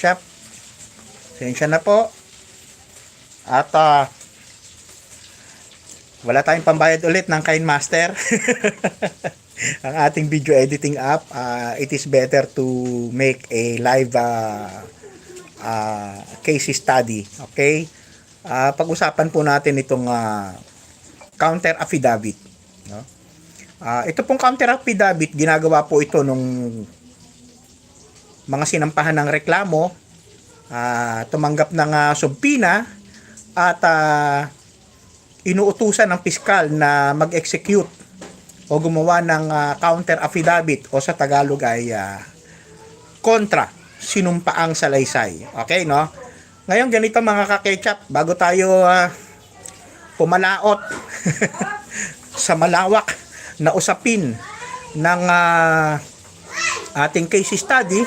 ketchup. Sensya na po. At ah, wala tayong pambayad ulit ng Kind Master. Ang ating video editing app, ah, it is better to make a live ah, ah, case study. Okay? Ah, pag-usapan po natin itong ah, counter affidavit. No? Ah, ito pong counter affidavit, ginagawa po ito nung mga sinampahan ng reklamo, ah, tumanggap ng ah, subpina at ah, inuutusan ng piskal na mag-execute o gumawa ng ah, counter affidavit o sa Tagalog ay ah, kontra sinumpaang salaysay. Okay, no? Ngayon ganito mga kaketchup, bago tayo ah, pumalaot sa malawak na usapin ng ah, ating case study,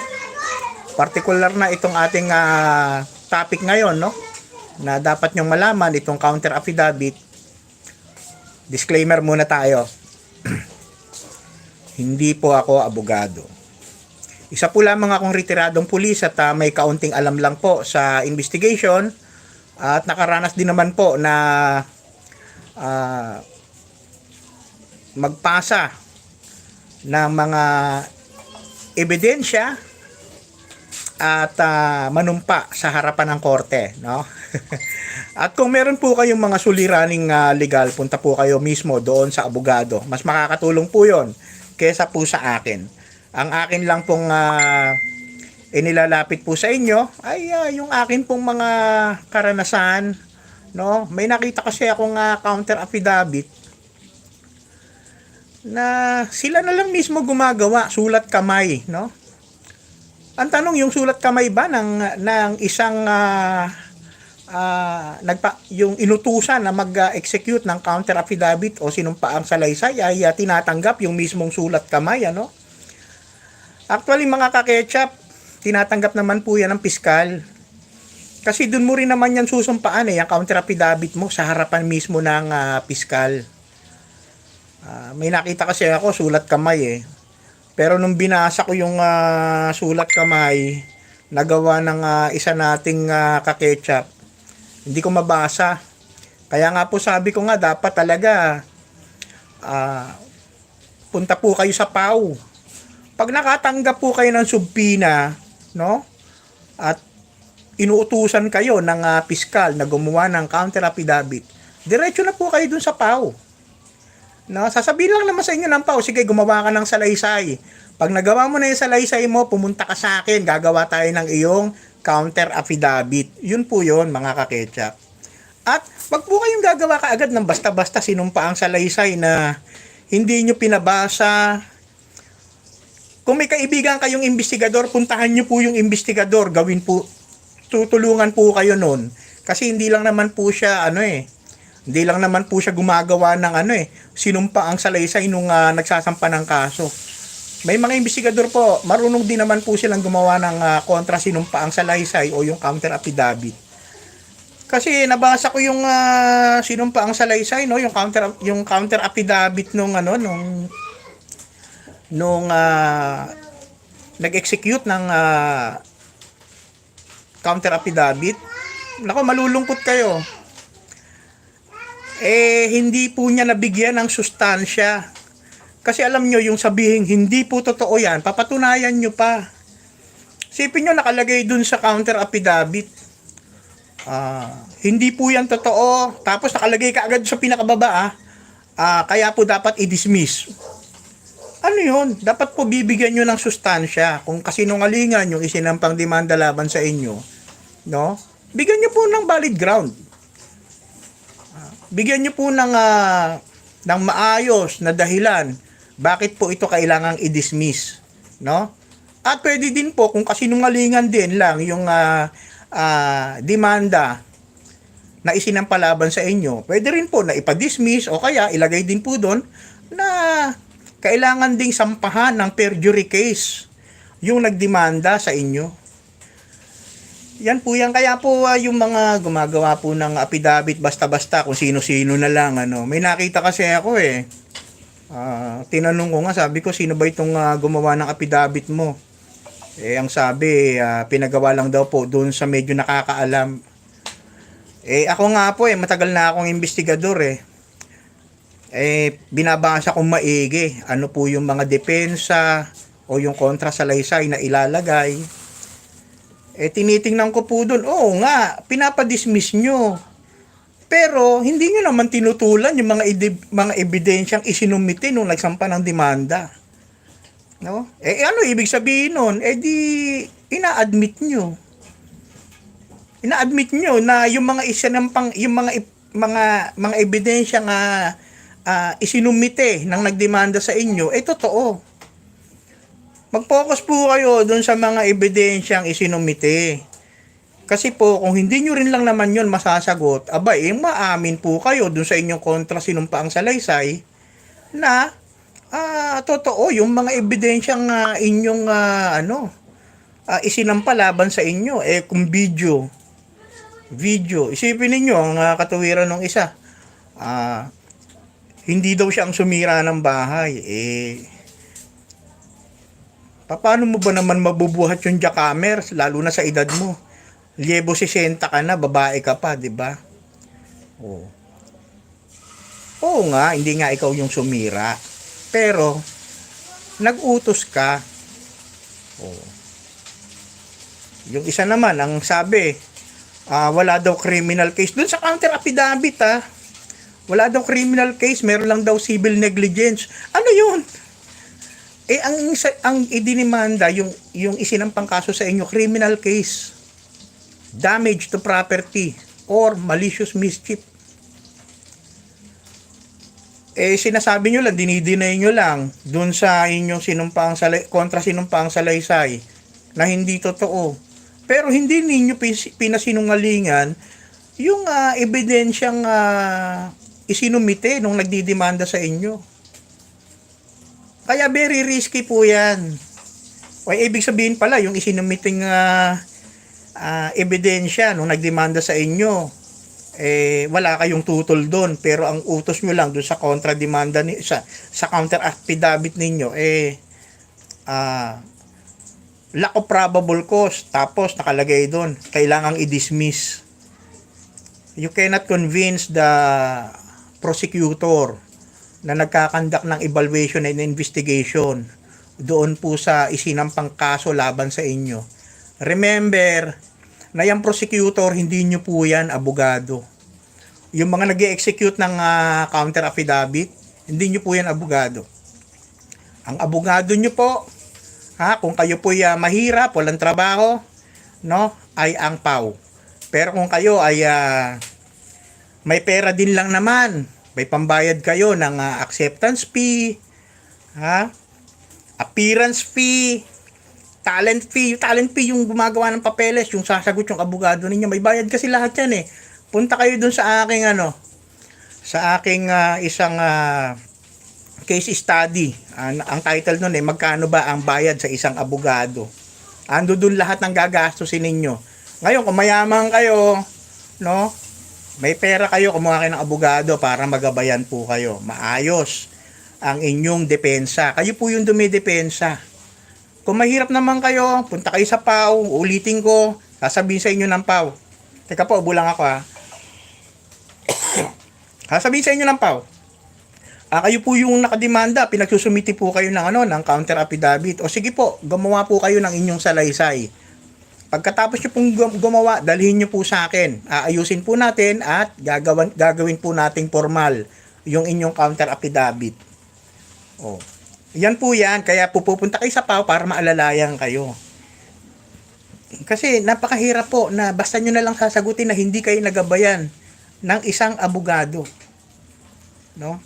particular na itong ating ah, topic ngayon, no? Na dapat nyong malaman itong counter affidavit. Disclaimer muna tayo. Hindi po ako abogado. Isa po lamang akong retiradong pulis at ah, may kaunting alam lang po sa investigation at nakaranas din naman po na ah, magpasa ng mga ebidensya at ah, manumpa sa harapan ng korte, no? at kung meron po kayong mga suliraning ah, legal, punta po kayo mismo doon sa abogado. Mas makakatulong po 'yon kaysa po sa akin. Ang akin lang pong ah, inilalapit po sa inyo ay ah, yung akin pong mga karanasan, no? May nakita kasi akong ah, counter affidavit na sila na lang mismo gumagawa, sulat kamay, no? Ang tanong, yung sulat kamay ba ng, ng isang ah, ah, nagpa, yung inutusan na mag-execute ng counter affidavit o sinumpaang salaysay ay ah, tinatanggap yung mismong sulat kamay, ano? Actually, mga kaketchup, tinatanggap naman po yan ng piskal. Kasi dun mo rin naman yan susumpaan eh, yung counter affidavit mo sa harapan mismo ng ah, piskal. Ah, may nakita kasi ako sulat kamay eh. Pero nung binasa ko yung ah, sulat kamay nagawa ng ah, isa nating uh, kaketchup, hindi ko mabasa. Kaya nga po sabi ko nga dapat talaga ah, punta po kayo sa PAW. Pag nakatanggap po kayo ng subpina, no? At inuutusan kayo ng ah, piskal na gumawa ng counter affidavit, diretso na po kayo dun sa PAW. No, sasabihin lang naman sa inyo ng pao, sige, gumawa ka ng salaysay. Pag nagawa mo na yung salaysay mo, pumunta ka sa akin, gagawa tayo ng iyong counter affidavit. Yun po yun, mga kaketchup. At wag po kayong gagawa ka agad ng basta-basta sinumpa ang salaysay na hindi nyo pinabasa. Kung may kaibigan kayong investigador, puntahan nyo po yung investigador. Gawin po, tutulungan po kayo nun. Kasi hindi lang naman po siya, ano eh, hindi lang naman po siya gumagawa ng ano eh, sinumpa ang salaysay nung ah, nagsasampa ng kaso. May mga investigador po, marunong din naman po silang gumawa ng ah, kontra sinumpa ang salaysay o yung counter affidavit. Kasi nabasa ko yung ah, sinumpa ang salaysay, no, yung counter yung counter affidavit nung ano nung nung ah, nag-execute ng ah, counter affidavit. Nako, malulungkot kayo eh hindi po niya nabigyan ng sustansya. Kasi alam nyo, yung sabihin, hindi po totoo yan, papatunayan nyo pa. Sipin nyo, nakalagay dun sa counter affidavit. Ah, hindi po yan totoo. Tapos nakalagay ka agad sa pinakababa, ah. Ah, kaya po dapat i-dismiss. Ano yun? Dapat po bibigyan nyo ng sustansya. Kung kasinungalingan yung isinampang demanda laban sa inyo, no? Bigyan nyo po ng valid ground bigyan niyo po ng ah, ng maayos na dahilan bakit po ito kailangang i-dismiss, no? At pwede din po kung kasinungalingan din lang yung ah, ah, demanda na isinampalaban sa inyo, pwede rin po na ipa-dismiss o kaya ilagay din po doon na kailangan ding sampahan ng perjury case yung nagdemanda sa inyo. Yan po yan. Kaya po ah, yung mga gumagawa po ng affidavit basta-basta kung sino-sino na lang. Ano. May nakita kasi ako eh. Ah, tinanong ko nga, sabi ko, sino ba itong ah, gumawa ng affidavit mo? Eh, ang sabi, ah, pinagawa lang daw po doon sa medyo nakakaalam. Eh, ako nga po eh, matagal na akong investigador eh. Eh, binabasa kong maigi ano po yung mga depensa o yung kontra sa laysay na ilalagay. Eh, tinitingnan ko po doon, oo nga, pinapadismiss nyo. Pero, hindi nyo naman tinutulan yung mga, ide- mga ebidensyang isinumite nung nagsampa ng demanda. No? Eh, ano ibig sabihin nun? Eh, di, ina-admit nyo. Ina-admit nyo na yung mga isinampang, yung mga, mga, mga ebidensya nga ah, isinumite ng nagdemanda sa inyo, eh, totoo. Mag-focus po kayo dun sa mga ebidensyang isinumite. Kasi po, kung hindi nyo rin lang naman yun masasagot, aba, eh, maamin po kayo dun sa inyong kontra sinumpaang salaysay na ah, totoo yung mga ebidensyang ah, inyong ah, ano, ah, isinampa laban sa inyo. Eh, kung video, video, isipin ninyo ang ah, katuwiran ng isa. Ah, hindi daw siya ang sumira ng bahay. Eh, paano mo ba naman mabubuhat yung jackammers, lalo na sa edad mo? Liebo 60 ka na, babae ka pa, di ba? Oo. Oo nga, hindi nga ikaw yung sumira. Pero, nag-utos ka. Oo. Yung isa naman, ang sabi, ah, wala daw criminal case. Doon sa counter affidavit, ah. Wala daw criminal case, meron lang daw civil negligence. Ano yun? Eh, ang, ang idinimanda, yung, yung isinampang kaso sa inyo, criminal case. Damage to property or malicious mischief. Eh, sinasabi nyo lang, dinidinay nyo lang dun sa inyong sinumpaang salay, kontra sinumpaang salaysay na hindi totoo. Pero hindi ninyo pinasinungalingan yung ah, ebidensyang ah, isinumite nung nagdidemanda sa inyo. Kaya very risky po yan. O ibig sabihin pala, yung isinumiting ah, ah, ebidensya nung nagdemanda sa inyo, eh, wala kayong tutol doon. Pero ang utos nyo lang doon sa kontra-demanda, ni, sa, sa counter affidavit ninyo, eh, ah, lack of probable cause. Tapos nakalagay doon, kailangang i-dismiss. You cannot convince the prosecutor na nagkakandak ng evaluation and investigation doon po sa isinampang kaso laban sa inyo. Remember, na yung prosecutor, hindi nyo po yan abogado. Yung mga nag execute ng ah, counter affidavit, hindi nyo po yan abogado. Ang abogado nyo po, ha, kung kayo po ah, mahirap, walang trabaho, no, ay ang PAW. Pero kung kayo ay ah, may pera din lang naman, may pambayad kayo ng ah, acceptance fee, ha, appearance fee, talent fee, yung talent fee yung gumagawa ng papeles, yung sasagot yung abogado ninyo, may bayad kasi lahat yan eh. Punta kayo dun sa aking ano, sa aking ah, isang ah, case study. Ang, ang title nun eh, magkano ba ang bayad sa isang abogado? Ando dun lahat ng gagastusin ninyo. Ngayon, kung mayaman kayo, no, may pera kayo, kumuha kayo ng abogado para magabayan po kayo. Maayos ang inyong depensa. Kayo po yung dumidepensa. Kung mahirap naman kayo, punta kayo sa PAW, ulitin ko, sasabihin sa inyo ng PAW. Teka po, ubo lang ako ha. sasabihin sa inyo ng PAW. Ah, kayo po yung nakademanda, pinagsusumiti po kayo ng ano, ng counter affidavit. O sige po, gumawa po kayo ng inyong salaysay. Pagkatapos nyo pong gum- gumawa, dalhin nyo po sa akin. Aayusin po natin at gagawin, gagawin po nating formal yung inyong counter affidavit. Oh. Yan po yan. Kaya pupunta kayo sa PAW para maalalayan kayo. Kasi napakahirap po na basta nyo na lang sasagutin na hindi kayo nagabayan ng isang abogado. No?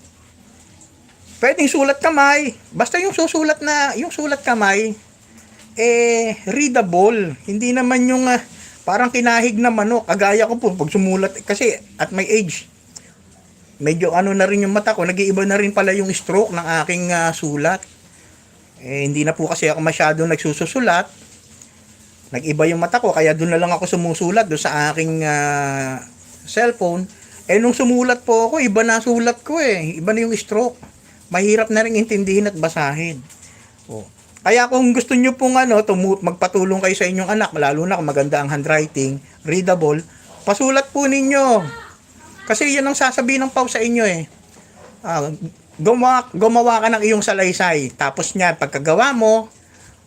Pwedeng sulat kamay. Basta yung susulat na, yung sulat kamay, eh, readable. Hindi naman yung ah, parang kinahig na manok. Kagaya ko po, pag sumulat, kasi at my age, medyo ano na rin yung mata ko, nag-iiba na rin pala yung stroke ng aking ah, sulat. Eh, hindi na po kasi ako masyado nagsususulat. Nag-iba yung mata ko, kaya doon na lang ako sumusulat doon sa aking ah, cellphone. Eh, nung sumulat po ako, iba na sulat ko eh. Iba na yung stroke. Mahirap na rin intindihin at basahin. Oh. Kaya kung gusto nyo pong ano, tumu- magpatulong kayo sa inyong anak, lalo na kung maganda ang handwriting, readable, pasulat po ninyo. Kasi yan ang sasabihin ng PAW sa inyo eh. Ah, gumawa, gumawa ka ng iyong salaysay. Tapos niyan, pagkagawa mo,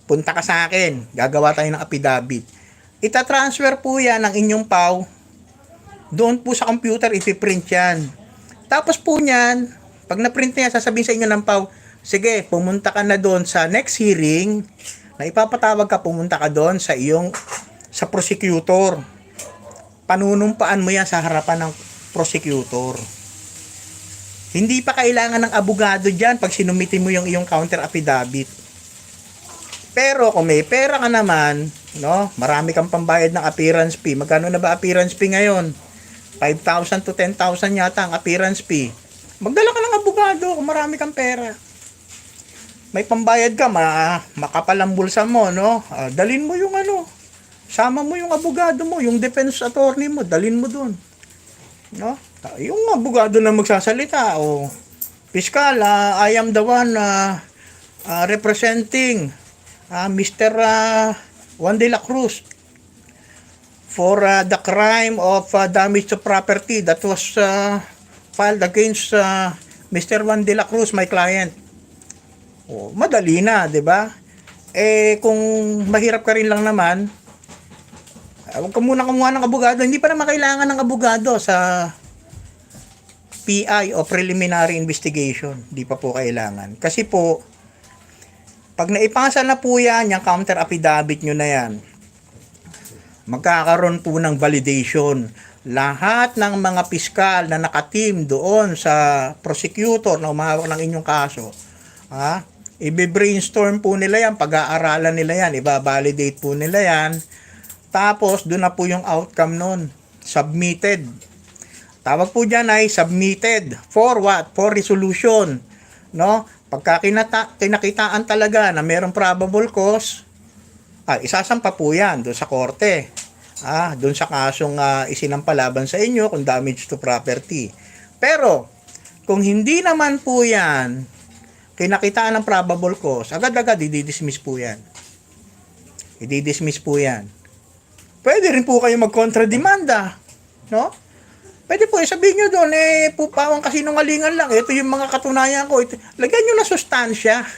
punta ka sa akin. Gagawa tayo ng affidavit. Ita-transfer po yan ng inyong PAW. Doon po sa computer, ipiprint yan. Tapos po niyan, pag na-print niya, sasabihin sa inyo ng PAW, sige, pumunta ka na doon sa next hearing, na ipapatawag ka, pumunta ka doon sa iyong, sa prosecutor. Panunumpaan mo yan sa harapan ng prosecutor. Hindi pa kailangan ng abogado dyan pag sinumitin mo yung iyong counter affidavit. Pero kung may pera ka naman, no, marami kang pambayad ng appearance fee. Magkano na ba appearance fee ngayon? 5,000 to 10,000 yata ang appearance fee. Magdala ka ng abogado kung marami kang pera. May pambayad ka, ma makapal mo, no? Ah, dalin mo yung ano, sama mo yung abogado mo, yung defense attorney mo, dalin mo dun. No? Ah, Yung abogado na magsasalita, o Piskal, ah, I am the one ah, ah, representing ah, Mr. ah, Juan de la Cruz for ah, the crime of ah, damage to property that was ah, filed against ah, Mr. Juan de la Cruz, my client. Oh, madali na, 'di ba? Eh kung mahirap ka rin lang naman, ah, huwag ka muna kumuha ng abogado. Hindi pa naman kailangan ng abogado sa PI o preliminary investigation. Hindi pa po kailangan. Kasi po, pag naipasa na po yan, yung counter affidavit nyo na yan, magkakaroon po ng validation. Lahat ng mga piskal na nakateam doon sa prosecutor na umahawak ng inyong kaso, ha? Ibe-brainstorm po nila yan, pag-aaralan nila yan, iba-validate po nila yan. Tapos, doon na po yung outcome nun. Submitted. Tawag po dyan ay submitted. For what? For resolution. No? Pagka kinata, kinakitaan talaga na mayroong probable cause, ah, isasampa po yan doon sa korte. Ah, doon sa kasong ah, isinampalaban sa inyo kung damage to property. Pero, kung hindi naman po yan, kinakitaan ng probable cause, agad-agad i-dismiss po yan. I-dismiss po yan. Pwede rin po kayo mag-contrademanda. No? Pwede po, sabihin nyo doon, eh, pupawang kasinungalingan lang. Ito yung mga katunayan ko. Ito, lagyan nyo na sustansya.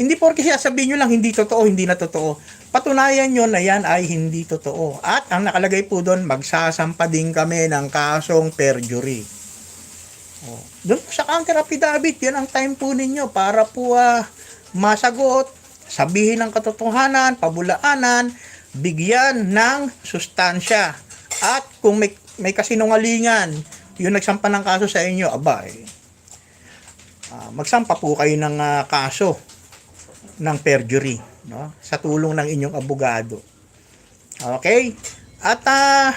Hindi porke sasabihin nyo lang hindi totoo, hindi na totoo. Patunayan nyo na yan ay hindi totoo. At ang nakalagay po doon, magsasampa din kami ng kasong perjury. Oh. Doon po sa counter affidavit, yan ang time po ninyo para po ah, masagot, sabihin ng katotohanan, pabulaanan, bigyan ng sustansya. At kung may, may kasinungalingan, yung nagsampa ng kaso sa inyo, aba, eh, ah, magsampa po kayo ng ah, kaso ng perjury no sa tulong ng inyong abogado okay at ah,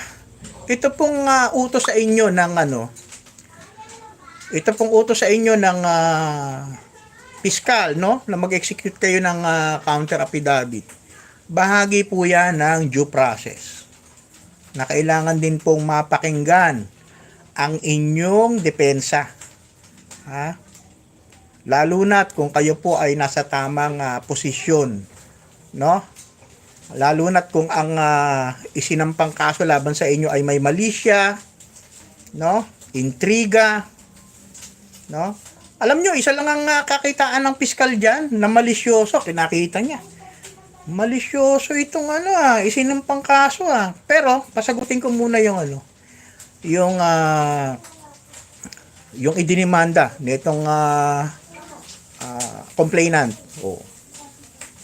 ito pong ah, utos sa inyo ng ano ito pong utos sa inyo ng piskal no? Na mag-execute kayo ng ah, counter affidavit. Bahagi po yan ng due process. Na kailangan din pong mapakinggan ang inyong depensa ha? Lalo na't kung kayo po ay nasa tamang ah, posisyon no? Lalo na't kung ang ah, isinampang kaso laban sa inyo ay may malisya no? Intriga no alam nyo isa lang ang ah, kakitaan ng piskal diyan na malisyoso kinakita niya malisyoso itong ano ah isinampang kaso ah pero pasagutin ko muna yung ano yung ah yung idinimanda nitong ah ah, complainant. Oh.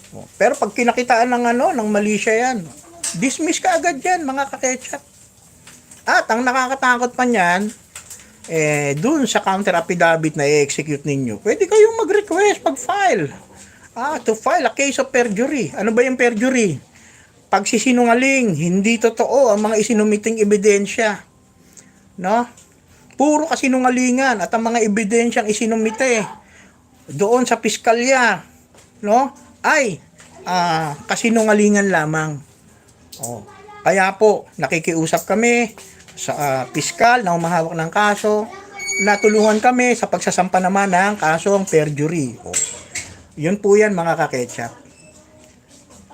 Oh. Pero pag kinakitaan ng ano, ng mali siya yan, dismiss ka agad yan, mga kaketchup. At ang nakakatakot pa niyan, eh, dun sa counter affidavit na i-execute ninyo, pwede kayong mag-request, pag-file. Ah, to file a case of perjury. Ano ba yung perjury? Pagsisinungaling, hindi totoo ang mga isinumiting ebidensya. No? Puro kasinungalingan at ang mga ebidensyang isinumite doon sa piskalya, no? Ay ah, kasinungalingan lamang. Oh. Kaya po, nakikiusap kami sa ah, piskal na umahawak ng kaso, natulungan kami sa pagsasampa naman ng kasong perjury. Oh. Yun po yan mga kaketchup.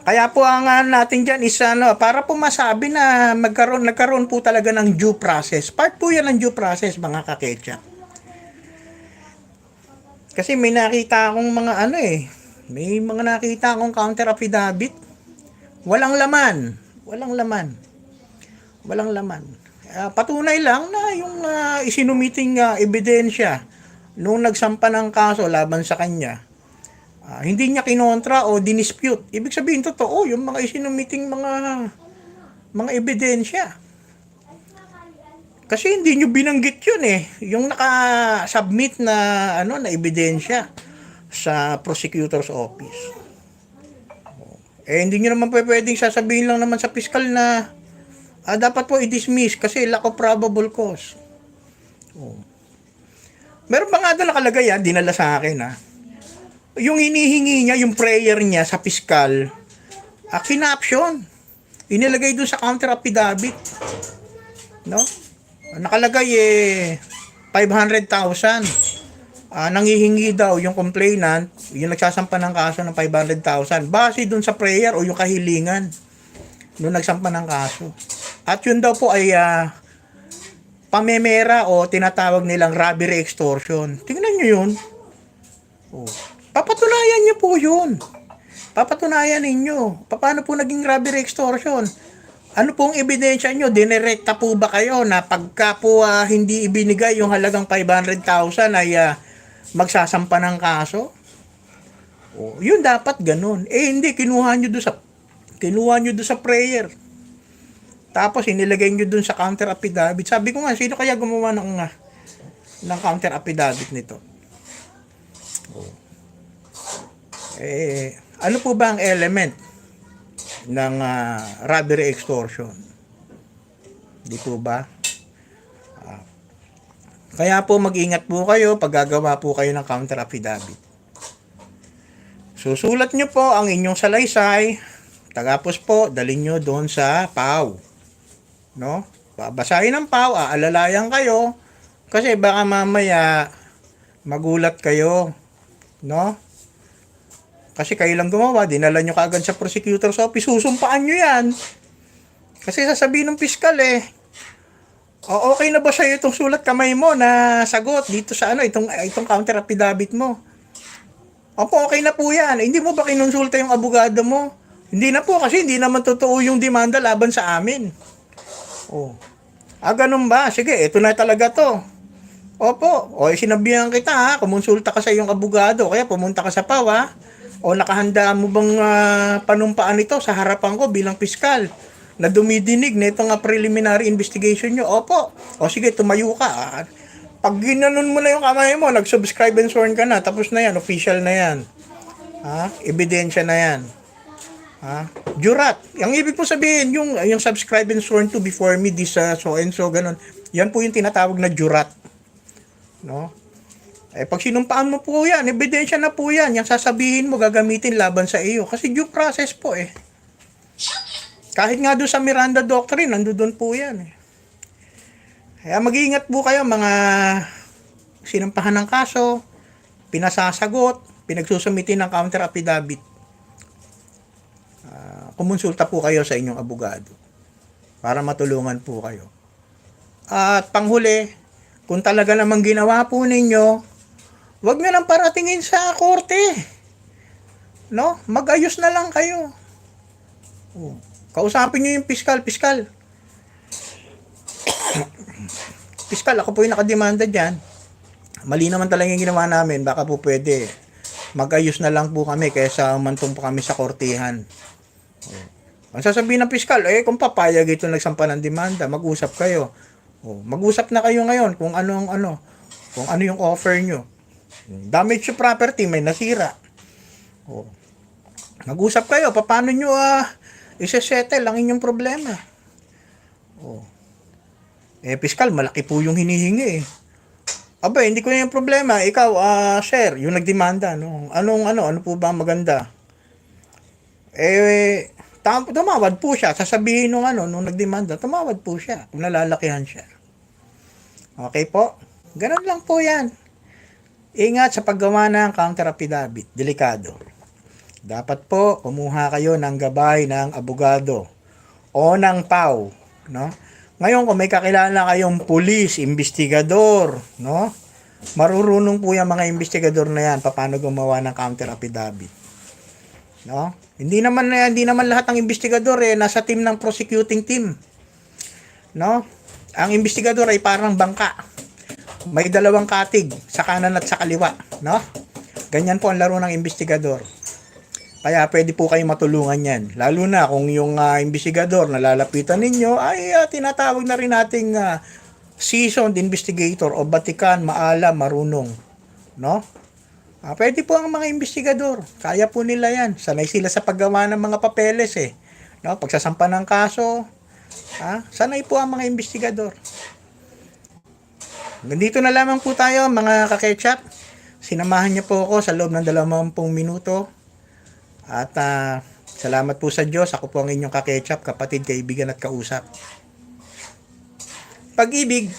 Kaya po ang ano natin dyan is ano, para po masabi na magkaroon, nagkaroon po talaga ng due process. Part po yan ng due process mga kaketchup. Kasi may nakita akong mga ano eh, may mga nakita akong counter affidavit. Walang laman. Walang laman. Walang laman. Ah, patunay lang na yung uh, isinumiting ah, ebidensya nung nagsampa ng kaso laban sa kanya, ah, hindi niya kinontra o dinispute. Ibig sabihin, totoo, yung mga isinumiting mga mga ebidensya. Kasi hindi nyo binanggit yun eh. Yung naka-submit na, ano, na ebidensya sa prosecutor's office. Eh, hindi nyo naman pwedeng sasabihin lang naman sa piskal na ah, dapat po i-dismiss kasi lack of probable cause. Oh. Meron pa nga doon nakalagay ah, dinala sa akin ah. Yung hinihingi niya, yung prayer niya sa piskal, ah, kinaption. Inilagay doon sa counter affidavit. No? Nakalagay eh, 500,000. Ah, nangihingi daw yung complainant, yung nagsasampa ng kaso ng 500,000 base dun sa prayer o yung kahilingan nung nagsampa ng kaso. At yun daw po ay ah, pamemera o tinatawag nilang robbery extortion. Tingnan nyo yun. Oh. Papatunayan niyo po yun. Papatunayan ninyo. Paano po naging robbery extortion? Ano pong ebidensya nyo? Dinerekta po ba kayo na pagka po ah, hindi ibinigay yung halagang 500,000 ay ah, magsasampa ng kaso? Oh, yun dapat ganun. Eh hindi, kinuha nyo doon sa kinuha nyo doon sa prayer. Tapos inilagay nyo doon sa counter affidavit. Sabi ko nga, sino kaya gumawa ng ah, ng counter affidavit nito? Oh. Eh, ano po ba ang element ng ah, robbery extortion? Di po ba? Ah, kaya po mag-ingat po kayo pag gagawa po kayo ng counter affidavit. Susulat nyo po ang inyong salaysay, tagapos po, dalhin nyo doon sa PAW. No? Babasahin ng PAW, aalalayan kayo, kasi baka mamaya magulat kayo. No? Kasi kayo lang gumawa, dinala nyo kaagad sa prosecutor's office, susumpaan nyo yan. Kasi sasabihin ng piskal eh, o okay na ba sa'yo itong sulat kamay mo na sagot dito sa ano, itong, itong counter affidavit mo? Opo, okay na po yan. Hindi mo ba kinonsulta yung abogado mo? Hindi na po kasi hindi naman totoo yung demanda laban sa amin. Oh. Ah, ganun ba? Sige, ito na talaga to. Opo, o eh, sinabihan kita ha, kumonsulta ka sa iyong abogado, kaya pumunta ka sa PAW ha. O nakahanda mo bang ah, panumpaan ito sa harapan ko bilang piskal na dumidinig na itong ah, preliminary investigation nyo? Opo. O sige, tumayo ka. Pag ginanon mo na yung kamay mo, nag-subscribe and sworn ka na, tapos na yan, official na yan. Ha? Ebidensya na yan. Ha? Jurat. Ang ibig po sabihin, yung, yung subscribe and sworn to before me, this uh, so and so, ganun. Yan po yung tinatawag na jurat. No? Eh, pag sinumpaan mo po yan, ebidensya na po yan. Yung sasabihin mo, gagamitin laban sa iyo. Kasi due process po eh. Kahit nga doon sa Miranda Doctrine, nandoon po yan eh. Kaya mag-iingat po kayo mga sinampahan ng kaso, pinasasagot, pinagsusumitin ng counter affidavit. Kumonsulta po kayo sa inyong abogado para matulungan po kayo. At panghuli, kung talaga namang ginawa po ninyo, wag nyo nang paratingin sa korte. No? Mag-ayos na lang kayo. Oh. Kausapin nyo yung piskal, piskal. piskal, ako po yung nakademanda dyan. Mali naman talaga yung ginawa namin. Baka po pwede. Mag-ayos na lang po kami kaysa mantong pa kami sa kortihan. Ang sasabihin ng piskal, eh kung papayag ito nagsampa ng demanda, mag-usap kayo. Oh, mag-usap na kayo ngayon kung anong ano, kung ano yung offer nyo. Damage to property, may nasira. Oh. Mag-usap kayo, paano nyo ah, isa-settle ang inyong problema. Oh. Eh, piskal, malaki po yung hinihingi eh. Aba, hindi ko na yung problema. Ikaw, ah, sir, yung nagdemanda, no? Anong, ano, ano po ba ang maganda? Eh, tumawad po siya. Sasabihin nung ano, nung nagdemanda, tumawad po siya. Kung nalalakihan siya. Okay po? Ganun lang po yan. Ingat sa paggawa ng counter affidavit. Delikado. Dapat po kumuha kayo ng gabay ng abogado o ng PAW, no? Ngayon kung may kakilala kayong pulis, investigador, no? Marurunong po yung mga investigador na yan paano gumawa ng counter affidavit. No? Hindi naman eh, hindi naman lahat ng investigador eh nasa team ng prosecuting team. No? Ang investigador ay parang bangka. May dalawang katig sa kanan at sa kaliwa, no? Ganyan po ang laro ng investigador. Kaya pwede po kayo matulungan yan. Lalo na kung yung ah, investigador na lalapitan ninyo ay ah, tinatawag na rin nating ah, seasoned investigator o batikan, maalam, marunong. No? Ah, pwede po ang mga investigador. Kaya po nila yan. Sanay sila sa paggawa ng mga papeles eh. No? Pagsasampa ng kaso, ah, sanay po ang mga investigador. Nandito na lamang po tayo mga kaketchup. Sinamahan niyo po ako sa loob ng 20 minuto. At ah, salamat po sa Diyos. Ako po ang inyong kaketchup, kapatid, kaibigan at kausap. Pag-ibig,